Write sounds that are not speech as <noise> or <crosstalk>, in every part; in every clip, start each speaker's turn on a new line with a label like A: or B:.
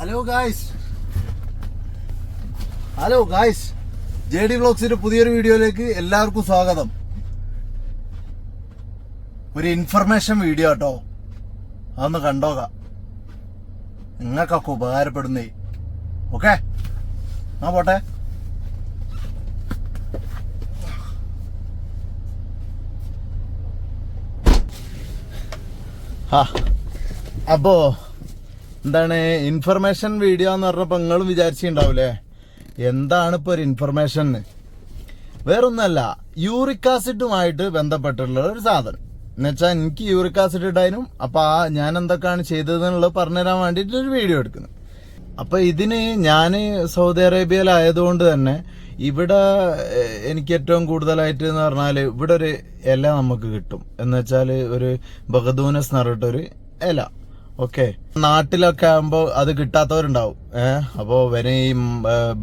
A: Hello guys hello guys J D ബ്ലോഗ്സിന്റെ പുതിയൊരു വീഡിയോയിലേക്ക് എല്ലാവർക്കും സ്വാഗതം. ഒരു ഇൻഫർമേഷൻ വീഡിയോ കേട്ടോ അതൊന്ന് കണ്ടോക നിങ്ങൾക്കൊക്കെ ഉപകാരപ്പെടുന്നേ. ഓക്കെ ആ പോട്ടെ. അപ്പോ എന്താണ് ഇൻഫർമേഷൻ വീഡിയോ എന്ന് പറഞ്ഞപ്പോൾ നിങ്ങളും വിചാരിച്ചിട്ടുണ്ടാവില്ലേ എന്താണ് ഇപ്പോൾ ഒരു ഇൻഫർമേഷൻ വേറൊന്നല്ല യൂറിക് ആസിഡുമായിട്ട് ബന്ധപ്പെട്ടിട്ടുള്ള ഒരു സാധനം. എന്നുവെച്ചാൽ എനിക്ക് യൂറിക് ആസിഡ് ഇടാനും അപ്പോൾ ആ ഞാൻ എന്തൊക്കെയാണ് ചെയ്തതെന്നുള്ളത് പറഞ്ഞുതരാൻ വേണ്ടിയിട്ട് ഒരു വീഡിയോ എടുക്കുന്നു. അപ്പോൾ ഇതിന് ഞാൻ സൗദി അറേബ്യയിലായതുകൊണ്ട് തന്നെ ഇവിടെ എനിക്ക് ഏറ്റവും കൂടുതലായിട്ട് എന്ന് പറഞ്ഞാൽ ഇവിടെ ഒരു ഇല നമുക്ക് കിട്ടും. എന്ന് വെച്ചാൽ ഒരു ബഹദൂനസ് എന്ന് പറഞ്ഞിട്ടൊരു ഇല. ഓക്കെ. നാട്ടിലൊക്കെ ആകുമ്പോൾ അത് കിട്ടാത്തവരുണ്ടാവും. ഏഹ് അപ്പോൾ വരെ ഈ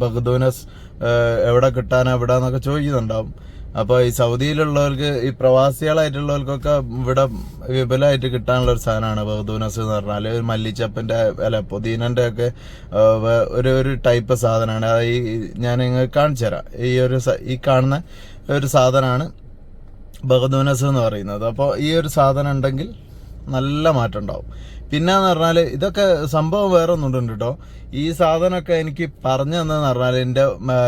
A: ബഹദൂനസ് എവിടെ കിട്ടാനാ എവിടെ എന്നൊക്കെ ചോദിക്കുന്നുണ്ടാവും. അപ്പോൾ ഈ സൗദിയിലുള്ളവർക്ക് ഈ പ്രവാസികളായിട്ടുള്ളവർക്കൊക്കെ ഇവിടെ വിപുലമായിട്ട് കിട്ടാനുള്ള ഒരു സാധനമാണ് ബഹദൂനസ് എന്ന് പറഞ്ഞാൽ ഒരു മല്ലിച്ചപ്പന്റെ അല്ല പുതിനന്റെ ഒക്കെ ഒരു ഒരു ടൈപ്പ് സാധനമാണ്. അത് ഈ ഞാൻ നിങ്ങൾക്ക് കാണിച്ചു തരാം. ഈ ഒരു ഈ കാണുന്ന ഒരു സാധനമാണ് ബഹദൂനസ് എന്ന് പറയുന്നത്. അപ്പോൾ ഈ ഒരു സാധനം ഉണ്ടെങ്കിൽ നല്ല മാറ്റം ഉണ്ടാവും. പിന്നെന്ന് പറഞ്ഞാൽ ഇതൊക്കെ സംഭവം വേറെ ഒന്നുണ്ട് കേട്ടോ ഈ സാധനമൊക്കെ എനിക്ക് പറഞ്ഞു തന്നതെന്ന് പറഞ്ഞാൽ എന്റെ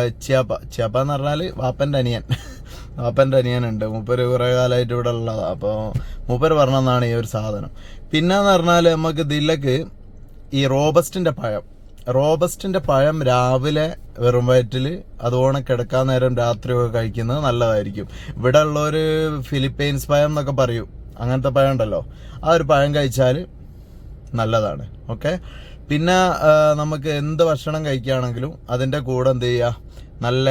A: ചിയാപ്പ ചിയാപ്പ എന്ന് പറഞ്ഞാൽ വാപ്പന്റെ അനിയൻ. <laughs> വാപ്പന്റെ അനിയനുണ്ട്. മൂപ്പര് കുറേ കാലമായിട്ട് ഇവിടെ ഉള്ളതാണ് അപ്പോൾ മൂപ്പര് പറഞ്ഞതാണ് ഈ ഒരു സാധനം. പിന്നെന്ന് പറഞ്ഞാൽ നമുക്ക് ഇതിലേക്ക് ഈ റോബസ്റ്റിന്റെ പഴം. റോബസ്റ്റിന്റെ പഴം രാവിലെ വെറും വയറ്റിൽ അതുപോലെ കിടക്കാൻ നേരം രാത്രിയൊക്കെ കഴിക്കുന്നത് നല്ലതായിരിക്കും. ഇവിടെ ഉള്ളൊരു ഫിലിപ്പൈൻസ് പഴം എന്നൊക്കെ പറയും. അങ്ങനത്തെ പഴം ഉണ്ടല്ലോ. ആ ഒരു പഴം കഴിച്ചാൽ നല്ലതാണ്. ഓക്കെ പിന്നെ നമുക്ക് എന്ത് ഭക്ഷണം കഴിക്കുകയാണെങ്കിലും അതിന്റെ കൂടെ എന്ത് ചെയ്യുക? നല്ല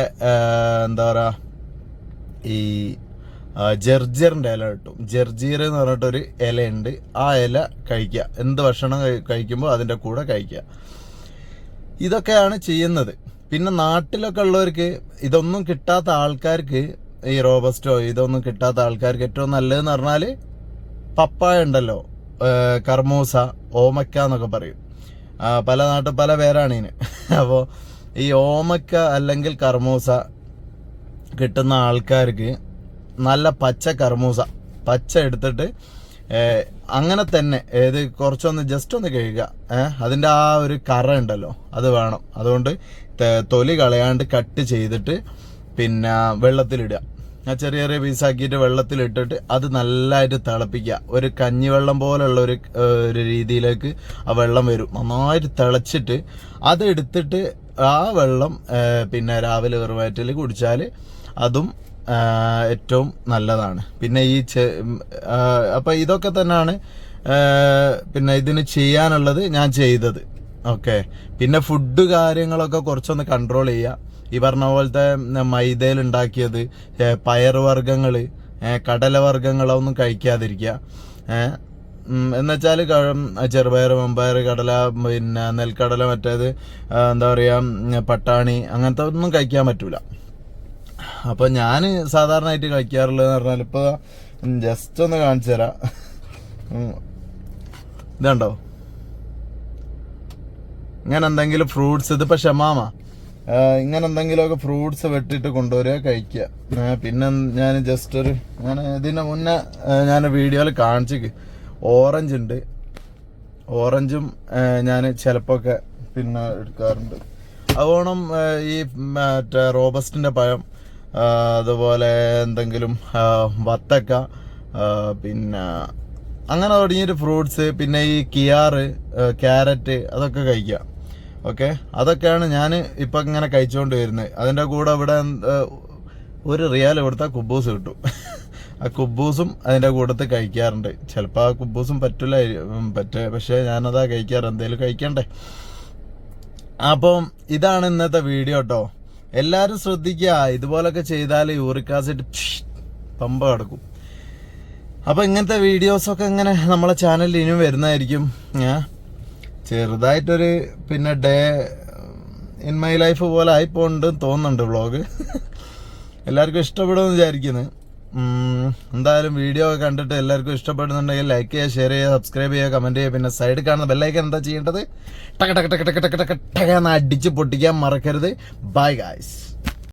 A: എന്താ പറയുക ഈ ജർജീറിന്റെ ഇല കിട്ടും. ജർജീർ എന്ന് പറഞ്ഞിട്ടൊരു ഇലയുണ്ട്. ആ ഇല കഴിക്കുക. എന്ത് ഭക്ഷണം കഴിക്കുമ്പോൾ അതിന്റെ കൂടെ കഴിക്കുക. ഇതൊക്കെയാണ് ചെയ്യുന്നത്. പിന്നെ നാട്ടിലൊക്കെ ഉള്ളവർക്ക് ഇതൊന്നും കിട്ടാത്ത ആൾക്കാർക്ക് ഈ റോബസ്റ്റോ ഇതൊന്നും കിട്ടാത്ത ആൾക്കാർക്ക് ഏറ്റവും നല്ലതെന്ന് പറഞ്ഞാൽ പപ്പായ ഉണ്ടല്ലോ കർമൂസ ഓമക്ക എന്നൊക്കെ പറയും. പല നാട്ടിൽ പല പേരാണ് ഇതിന്. അപ്പോൾ ഈ ഓമക്ക അല്ലെങ്കിൽ കർമൂസ കിട്ടുന്ന ആൾക്കാർക്ക് നല്ല പച്ച കർമൂസ പച്ച എടുത്തിട്ട് അങ്ങനെ തന്നെ ഏത് കുറച്ചൊന്ന് ജസ്റ്റ് ഒന്ന് കഴുകുക. അതിന്റെ ആ ഒരു കറ ഉണ്ടല്ലോ അത് വേണം. അതുകൊണ്ട് തൊലി കളയാണ്ട് കട്ട് ചെയ്തിട്ട് പിന്നെ വെള്ളത്തിലിടുക. ആ ചെറിയ ചെറിയ പീസാക്കിയിട്ട് വെള്ളത്തിലിട്ടിട്ട് അത് നല്ലതായിട്ട് തിളപ്പിക്കുക. ഒരു കഞ്ഞിവെള്ളം പോലുള്ള ഒരു ഒരു രീതിയിലേക്ക് ആ വെള്ളം വരും. നന്നായിട്ട് തിളച്ചിട്ട് അതെടുത്തിട്ട് ആ വെള്ളം പിന്നെ രാവിലെ വെറുവയറ്റിൽ കുടിച്ചാൽ അതും ഏറ്റവും നല്ലതാണ്. പിന്നെ ഈ ഉം, ഇതൊക്കെ തന്നെയാണ് പിന്നെ ഇതിന് ചെയ്യാനുള്ളത് ഞാൻ ചെയ്തത്. ഓക്കെ. പിന്നെ ഫുഡ് കാര്യങ്ങളൊക്കെ കുറച്ചൊന്ന് കൺട്രോൾ ചെയ്യുക. ഈ പറഞ്ഞ പോലത്തെ മൈദയിൽ ഉണ്ടാക്കിയത് പയറുവർഗങ്ങൾ കടലവർഗങ്ങളൊന്നും കഴിക്കാതിരിക്കുക. ഏഹ് എന്നുവെച്ചാൽ ചെറുപയർ മമ്പയർ കടല പിന്നെ നെൽക്കടല മറ്റേത് എന്താ പറയുക പട്ടാണി അങ്ങനത്തെ ഒന്നും കഴിക്കാൻ പറ്റൂല. അപ്പൊ ഞാൻ സാധാരണയായിട്ട് കഴിക്കാറുള്ളത് പറഞ്ഞാൽ ഇപ്പൊ ജസ്റ്റ് ഒന്ന് കാണിച്ചു തരാം. ഇതുണ്ടോ? ഇങ്ങനെ എന്തെങ്കിലും ഫ്രൂട്ട്സ് ഇതിപ്പോ ഷമാമ. ഇങ്ങനെ എന്തെങ്കിലുമൊക്കെ ഫ്രൂട്ട്സ് വെട്ടിട്ട് കൊണ്ടുവരിക കഴിക്കുക. പിന്നെ ഞാൻ ജസ്റ്റ് ഒരു ഞാൻ ഇതിന് മുന്നേ ഞാൻ വീഡിയോയിൽ കാണിച്ചു ഓറഞ്ച് ഉണ്ട്. ഓറഞ്ചും ഞാൻ ചിലപ്പോഴൊക്കെ പിന്നെ എടുക്കാറുണ്ട്. അതുകൊണ്ട് ഈ മറ്റേ റോബസ്റ്റിന്റെ പഴം അതുപോലെ എന്തെങ്കിലും വത്തക്ക പിന്നെ അങ്ങനെ തുടങ്ങിയൊരു ഫ്രൂട്ട്സ് പിന്നെ ഈ കിയാറ് ക്യാരറ്റ് അതൊക്കെ കഴിക്കുക. ഓക്കെ? അതൊക്കെയാണ് ഞാൻ ഇപ്പം ഇങ്ങനെ കഴിച്ചുകൊണ്ട് വരുന്നത് അതിന്റെ കൂടെ ഇവിടെ ഒരു റിയാൽ ഇവിടുത്തെ കുബൂസ് കിട്ടും. ആ കുബൂസും അതിന്റെ കൂട്ടത്തിൽ കഴിക്കാറുണ്ട്. ചിലപ്പോൾ ആ കുബൂസും പറ്റില്ല പറ്റ പക്ഷേ ഞാനതാ കഴിക്കാറ്. എന്തേലും കഴിക്കണ്ടേ? അപ്പം ഇതാണ് ഇന്നത്തെ വീഡിയോ കേട്ടോ എല്ലാവരും ശ്രദ്ധിക്കുക ഇതുപോലൊക്കെ ചെയ്താൽ യൂറിക് ആസിഡ് പമ്പ കിടക്കും. അപ്പം ഇങ്ങനത്തെ വീഡിയോസൊക്കെ ഇങ്ങനെ നമ്മളെ ചാനലിൽ ഇനിയും വരുന്നതായിരിക്കും. ഞാൻ ചെറുതായിട്ടൊരു പിന്നെ ഡേ ഇൻ മൈ ലൈഫ് പോലെ ആയിപ്പോണ്ട് തോന്നുന്നുണ്ട് വ്ളോഗ് എല്ലാവർക്കും ഇഷ്ടപ്പെടുമെന്ന് വിചാരിക്കുന്നു എന്തായാലും വീഡിയോ ഒക്കെ കണ്ടിട്ട് എല്ലാവർക്കും ഇഷ്ടപ്പെടുന്നുണ്ടെങ്കിൽ ലൈക്ക് ചെയ്യുക ഷെയർ ചെയ്യുക സബ്സ്ക്രൈബ് ചെയ്യുക കമന്റ് ചെയ്യുക പിന്നെ സൈഡിൽ കാണുന്ന ബെല്ലൈക്കൻ എന്താ ചെയ്യേണ്ടത് ടക ടക ടക ടക ടക ടക എന്ന് അടിച്ച് പൊട്ടിക്കാൻ മറക്കരുത് ബൈ ഗായ്സ്